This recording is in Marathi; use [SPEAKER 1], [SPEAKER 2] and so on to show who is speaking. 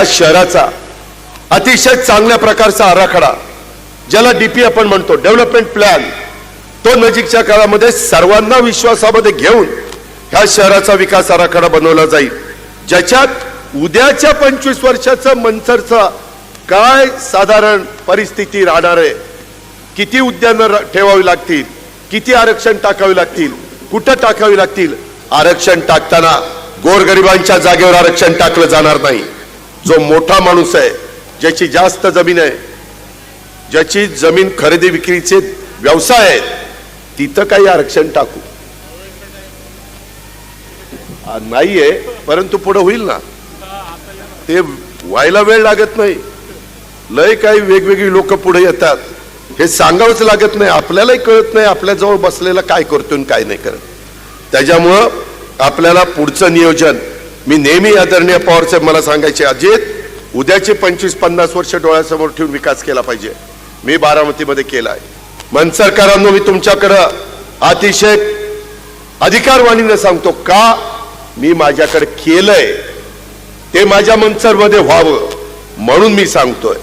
[SPEAKER 1] या शहराचा अतिशय चांगल्या प्रकारचा आराखडा ज्याला डीपी आपण म्हणतो डेव्हलपमेंट प्लॅन तो नजीकच्या काळामध्ये सर्वांना विश्वासामध्ये घेऊन ह्या शहराचा विकास आराखडा बनवला जाईल. ज्याच्यात उद्याच्या पंचवीस वर्षाचं मंचरचा काय साधारण परिस्थिती राहणार आहे? किती उद्यानं ठेवावी लागतील? किती आरक्षण टाकावी लागतील? कुठं टाकावी लागतील? आरक्षण टाकताना गोरगरिबांच्या जागेवर आरक्षण टाकलं जाणार नाही. जो मोठा माणूस आहे ज्याची जास्त जमीन आहे ज्याची जमीन खरेदी विक्रीचे व्यवसाय आहेत तिथं काही आरक्षण टाकू. नाहीये परंतु पुढे होईल ना. ते व्हायला वेळ लागत नाही. लय काही वेगवेगळी लोक पुढे येतात. हे सांगावंच लागत नाही. आपल्यालाही कळत नाही आपल्याजवळ बसलेला काय करतो काय नाही करत. त्याच्यामुळं आपल्याला पुढचं नियोजन मी नेहमी आदरणीय पवार साहेब मला सांगायचे अजित उद्याचे पंचवीस पन्नास वर्ष डोळ्यासमोर ठेवून विकास केला पाहिजे. मी बारामतीमध्ये केला आहे मनसरकरांनो मी तुमच्याकडं अतिशय अधिकारवाणीनं सांगतो का? मी माझ्याकडे केलंय. ते माझ्या मनसरमध्ये व्हावं म्हणून मी सांगतोय.